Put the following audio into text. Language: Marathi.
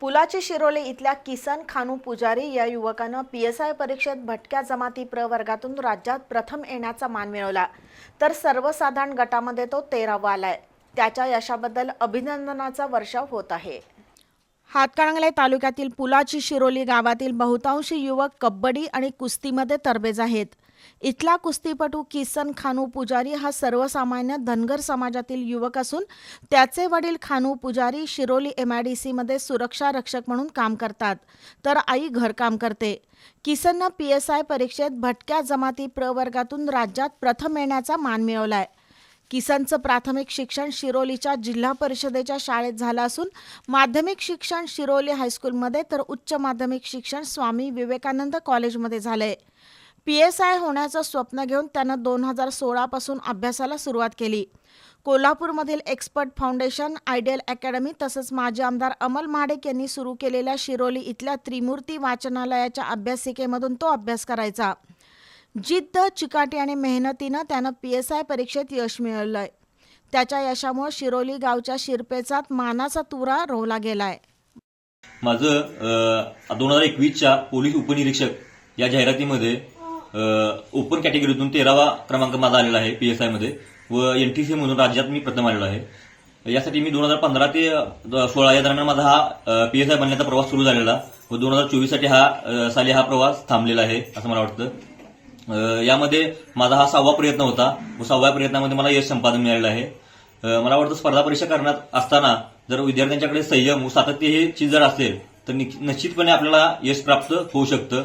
पुलाची शिरोली इथल्या किसन खानू पुजारी या युवकानं पी एस आय परीक्षेत भटक्या जमाती प्रवर्गातून राज्यात प्रथम येण्याचा मान मिळवला. तर सर्वसाधारण गटामध्ये तो तेरावा आलाय. त्याच्या यशाबद्दल अभिनंदनाचा वर्षाव होत आहे. हातकणंगले तालुक्यातील पुलाची शिरोली गावातील बहुतांशी युवक कबड्डी आणि कुस्तीमध्ये तरबेज आहेत. इथला कुस्तीपटू किसन खानू पुजारी हा सर्वसामान्य धनगर समाजातील युवक असून त्याचे वडील खानू पुजारी शिरोली एम आय डी सुरक्षा रक्षक म्हणून काम करतात. तर आई घरकाम करते. किसननं पी एस आय परीक्षेत भटक्या जमाती प्रवर्गातून राज्यात प्रथम येण्याचा मान मिळवलाय. किसनचं प्राथमिक शिक्षण शिरोलीच्या जिल्हा परिषदेच्या शाळेत झालं असून माध्यमिक शिक्षण शिरोली हायस्कूलमध्ये तर उच्च माध्यमिक शिक्षण स्वामी विवेकानंद कॉलेजमध्ये झालंय. पी एस आय होण्याचं स्वप्न घेऊन त्यानं दोन हजार सोळापासून अभ्यासाला सुरुवात केली. कोल्हापूरमधील एक्सपर्ट फाउंडेशन आयडियल अकॅडमी तसंच माजी आमदार अमल महाडिक यांनी सुरू केलेल्या शिरोली इथल्या त्रिमूर्ती वाचनालयाच्या अभ्यासिकेमधून तो अभ्यास करायचा. जिद्द चिकाटी आणि मेहनतीनं त्यानं पी एस आय परीक्षेत यश मिळवलंय. त्याच्या यशामुळे शिरोली गावच्या शिरपेचात मानाचा तुरा रोवला गेलाय. माझं दोन हजार एकवीसच्या पोलीस उपनिरीक्षक या जाहिरातीमध्ये ओपन कॅटेगरीतून तेरावा क्रमांक माझा आलेला आहे पीएसआयमध्ये. व एनटीसी म्हणून राज्यात मी प्रथम आलेलो आहे. यासाठी मी दोन हजार पंधरा ते सोळा या दरम्यान माझा हा पीएसआय बनण्याचा प्रवास सुरू झालेला. व दोन हजार चोवीससाठी हा साली हा प्रवास थांबलेला आहे असं मला वाटतं. यामध्ये माझा हा सहावा प्रयत्न होता. व सहाव्या प्रयत्नामध्ये मला यश संपादन मिळालेलं आहे. मला वाटतं स्पर्धा परीक्षा करण्यात असताना जर विद्यार्थ्यांच्याकडे संयम व सातत्य हे चीज जर असेल तर निश्चितपणे आपल्याला यश प्राप्त होऊ शकतं.